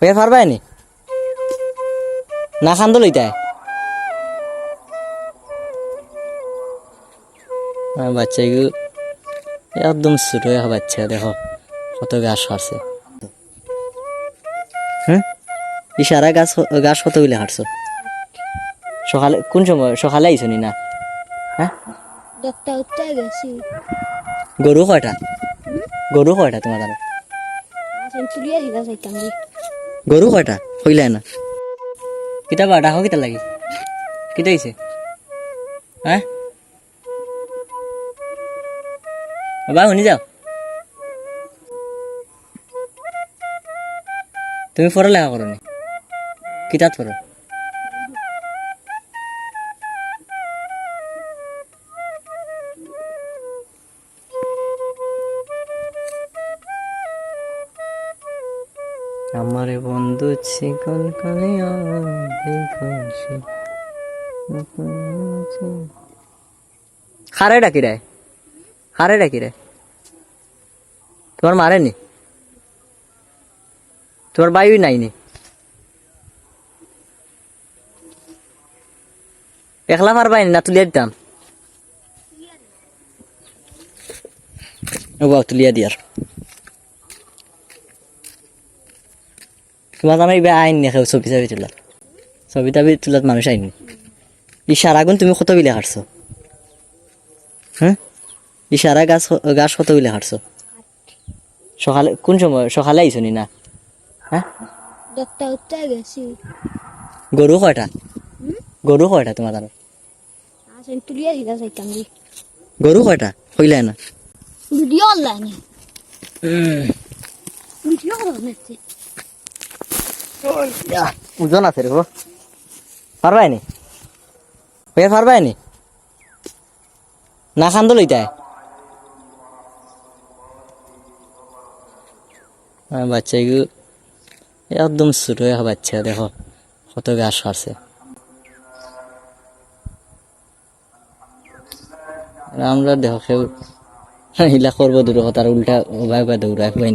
হয়ে পারবাই নি? না খান্দ লইতায়? আমার বাচ্চা এগুলো একদম ছোট বাচ্চা দেখো। কত গাছ হারছে হ্যাঁ? ইশারা গাছ গাছ কত গুলি হারছো সকালে কোন সময়? সকালে আইছো নি না? হ্যাঁ? গরু কয়টা? গরু কয়টা তোমার? গরু কয়টা? হইলে না। কিতা বা ডাহ কিতা লাগি। কিতা হইছে হ্যাঁ বাবা, শুনি যাও। তুমি পড়ালেখা করো নি? কিতাত পড়ো আমারে বন্ধু কালিয়া দেখছি খারে ডাকি রে। খারে ডাকি রে। তোমার মারে নি তোমার বায়ু নাই নি একলা পারবাই না তুলিয়া দিতাম? ও তুলিয়া দিয়ার তোমার আমার এইবার আইন নিয়ে ছবি ছবি তোলার ছবি টবি তোলার মানুষ আইন। ই সারাগুন তুমি কত বিলে হারছো হ্যাঁ ই সারা গাছ গাছ কত বিলে হারছো সকালে কোন সময় সকালে আইছো নি? না হ্যাঁ গরু কয়টা? গরু কয়টা তোমার দ্বারা আসেন তুলিয়ে দিলা যাইতাম রে গরু কয়টা? হইলে না? ভিডিও অনলাইনে। ভিডিও অনলাইনে ওজন আছে রে পারবাই নি? হয়ে পারবাই নি? না খান্দ লইতায় আমার বাচ্চা এগুলো একদম ছোট হয়ে বাচ্চা, দেখো কত গাছ হারছে আমরা দেখো কেউ হিলা করব দূর তার উল্টা উভয় উভয় দৌড়ায় বাইন